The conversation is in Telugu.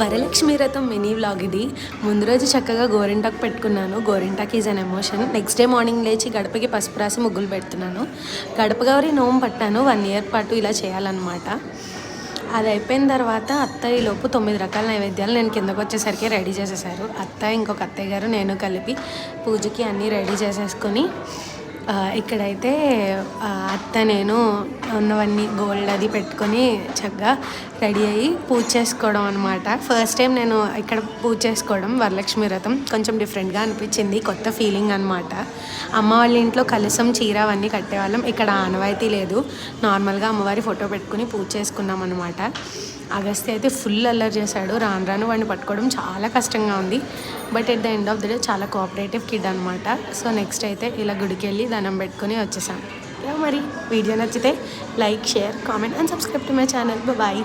వరలక్ష్మి రథం మినీ వ్లాగ్ ఇది ముందు రోజు చక్కగా గోరింటాకు పెట్టుకున్నాను. Gorintaku is an emotion next day morning లేచి గడపకి పసుపు రాసి ముగ్గులు పెడుతున్నాను. గడప గౌరి నోము పట్టాను. వన్ ఇయర్ పాటు ఇలా చేయాలన్నమాట. అది అయిపోయిన తర్వాత అత్తయ్య లోపు తొమ్మిది రకాల నైవేద్యాలు నేను కిందకు వచ్చేసరికి రెడీ చేసేసారు. అత్తయ్య ఇంకొక అత్తయ్య గారు నేను కలిపి పూజకి అన్నీ రెడీ చేసేసుకొని ఇక్కడైతే అత్త నేను ఉన్నవన్నీ గోల్డ్ అది పెట్టుకొని చక్కగా రెడీ అయ్యి పూజ చేసుకోవడం అనమాట ఫస్ట్ టైం నేను ఇక్కడ పూజ చేసుకోవడం వరలక్ష్మి వ్రతం. కొంచెం డిఫరెంట్గా అనిపించింది కొత్త ఫీలింగ్ అనమాట అమ్మ వాళ్ళ ఇంట్లో కలసం చీర అవన్నీ కట్టేవాళ్ళం. ఇక్కడ ఆనవాయితీ లేదు. నార్మల్గా అమ్మవారి ఫోటో పెట్టుకుని పూజ చేసుకున్నాం అనమాట అగస్త్య అయితే ఫుల్ అల్లరి చేశాడు. రాను రాను వాడిని పట్టుకోవడం చాలా కష్టంగా ఉంది. But at the end of the day చాలా కోఆపరేటివ్ కిడ్ అనమాట సో నెక్స్ట్ అయితే ఇలా గుడికి వెళ్ళి దండం పెట్టుకొని వచ్చేసాం మరి. వీడియో నచ్చితే like share comment and subscribe to my channel. Bye.